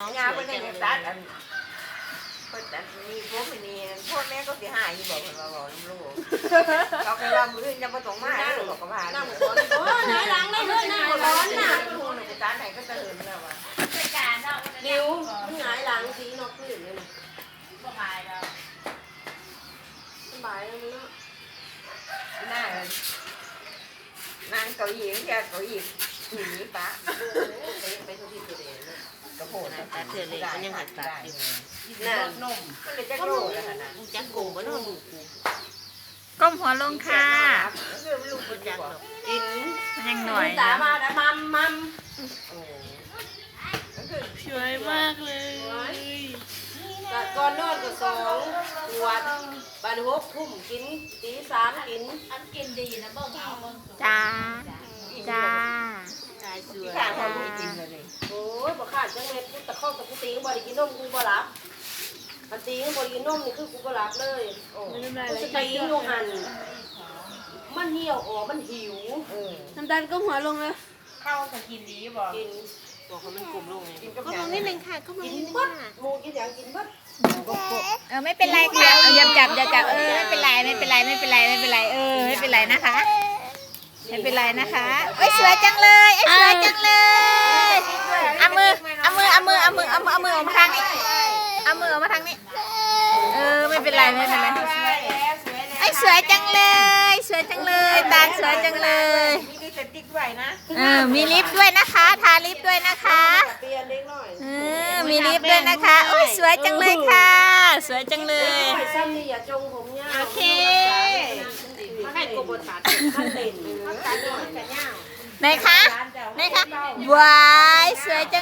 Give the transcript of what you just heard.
งานเพิ่นได้จังซัดอันเพิ่นอันมีพวกมีนี่พ่อแม่ก็สิหายอยู่บอกเพิ่นว่าบอกน้ำลูกเขาก็ว่ามื้ออื่นจะบ่ต้องมาเด้อบอกก็ว่านั่งร้อนโอ้ยไหนหลังได้เลยนั่งร้อนน่ะลูกน่ะกูตาไหนก็ตื่นแล้วว่ะดิวมันหงายหลังสีนกพื้นเลยนะสบายแล้วมันเนาะนั่งนางเก้าอี้แค่เก้าอี้หนีปะ เถื่อเลยมันยังหัดตัดอยู่น่ะนมมันเลยจะโกรธแล้วนะจักโกบ่เนาะลูกกูก้มหัวลงค่ะคือลูกคนจักกินมันยังหน่อยตามาแต่มัมมัมโอ้สวยมากเลยก็ก่อนนอนก็สองขวดบันหกทุ่มกินตีสามกินอันกินดีนะบ่าวจ้าจ้า ตายสว ที่ ย ข้างเขาไม่กินเลย โอ้ย บ่ขาดจังเม็ดกูตะเข้าตะกูตีกูบ่ได้กินนมกูบ่หลับมันตีกูบ่ได้กินนมนี่คือกูบ่หลับเลยโอ้กูจะตีอยู่หันมันเหี่ยวออกมันหิวเออน้ำตาลก็หัวลงแล้วเข้าจะกินดีบ่กินบอกให้มันกลุ่มลงไงกินกับก็ลยางนิดนึงค่ะก็ลงกินนิดนึงเบิดค่ะหมูกินอย่างกินเบิดเออไม่เป็นไรค่ะเอาอย่าจับอย่าจับเออไม่เป็นไรไม่เป็นไรไม่เป็นไรไม่เป็นไรเออไม่เป็นไรนะคะ ไม่เป็นไรนะคะเอ้ยสวยจังเลยเอ้ยสวยจังเลยเอามือ เอามือเอามือเอามือเอามือเอามือออกมาทางนี้เอามือออกมาทางนี้ เออไม่เป็นไรไม่เป็นไรสวยแล้วสวยแล้วไอ้ยสวยจังเลย สวยจังเลย ตาสวยจังเลยมีลิปสติกด้วยนะเออมีลิปด้วยนะคะ ทาลิปด้วยนะคะเปลี่ยนเล็กน้อยเออมีลิปด้วยนะคะโอ้ยสวยจังเลยค่ะ สวยจังเลยไอ้ซ้ำนี่อย่าจงผมยาวโอเคมาให้กูบนตัดมันเด่นมันตัดน้อยกันยาวไหนคะไหนคะวายสวยจัง